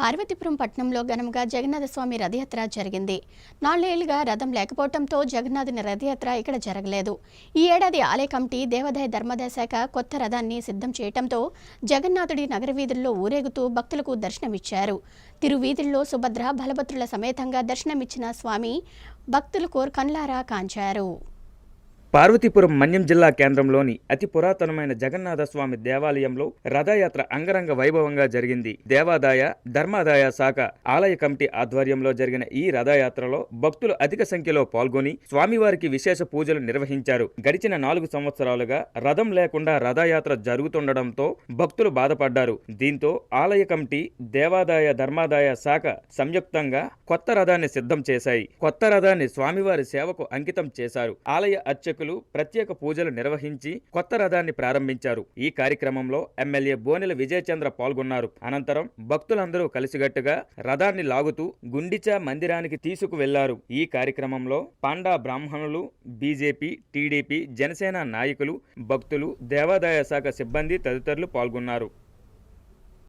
పార్వతీపురం పట్టణంలో ఘనంగా జగన్నాథ స్వామి రథయాత్ర జరిగింది. నాలుగేళ్ళుగా రథం లేకపోవడంతో జగన్నాథుని రథయాత్ర ఇక్కడ జరగలేదు. ఈ ఏడాది ఆలయ కమిటీ దేవాదాయ ధర్మాదాయ శాఖ కొత్త రథాన్ని సిద్ధం చేయడంతో జగన్నాథుడి నగర వీధుల్లో ఊరేగుతూ భక్తులకు దర్శనమిచ్చారు. తిరువీధుల్లో సుభద్ర బలభద్రుల సమేతంగా దర్శనమిచ్చిన స్వామి భక్తులు కోర్ కన్లారా కాంచారు. పార్వతీపురం మన్యం జిల్లా కేంద్రంలోని అతి పురాతనమైన జగన్నాథ స్వామి దేవాలయంలో రథయాత్ర అంగరంగ వైభవంగా జరిగింది. దేవాదాయ ధర్మాదాయ శాఖ ఆలయ కమిటీ ఆధ్వర్యంలో జరిగిన ఈ రథయాత్రలో భక్తులు అధిక సంఖ్యలో పాల్గొని స్వామివారికి విశేష పూజలు నిర్వహించారు. గడిచిన నాలుగు సంవత్సరాలుగా రథం లేకుండా రథయాత్ర జరుగుతుండటంతో భక్తులు బాధపడ్డారు. దీంతో ఆలయ కమిటీ దేవాదాయ ధర్మాదాయ శాఖ సంయుక్తంగా కొత్త రథాన్ని సిద్ధం చేశాయి. కొత్త రథాన్ని స్వామివారి సేవకు అంకితం చేశారు. ఆలయ అర్చకులు ప్రత్యేక పూజలు నిర్వహించి కొత్త రథాన్ని ప్రారంభించారు. ఈ కార్యక్రమంలో ఎమ్మెల్యే బోనెల విజయచంద్ర పాల్గొన్నారు. అనంతరం భక్తులందరూ కలిసిగట్టుగా రథాన్ని లాగుతూ గుండిచా మందిరానికి తీసుకువెళ్ళారు. ఈ కార్యక్రమంలో పాండా బ్రాహ్మణులు బీజేపీ టీడీపీ జనసేన నాయకులు భక్తులు దేవాదాయ శాఖ సిబ్బంది తదితరులు పాల్గొన్నారు.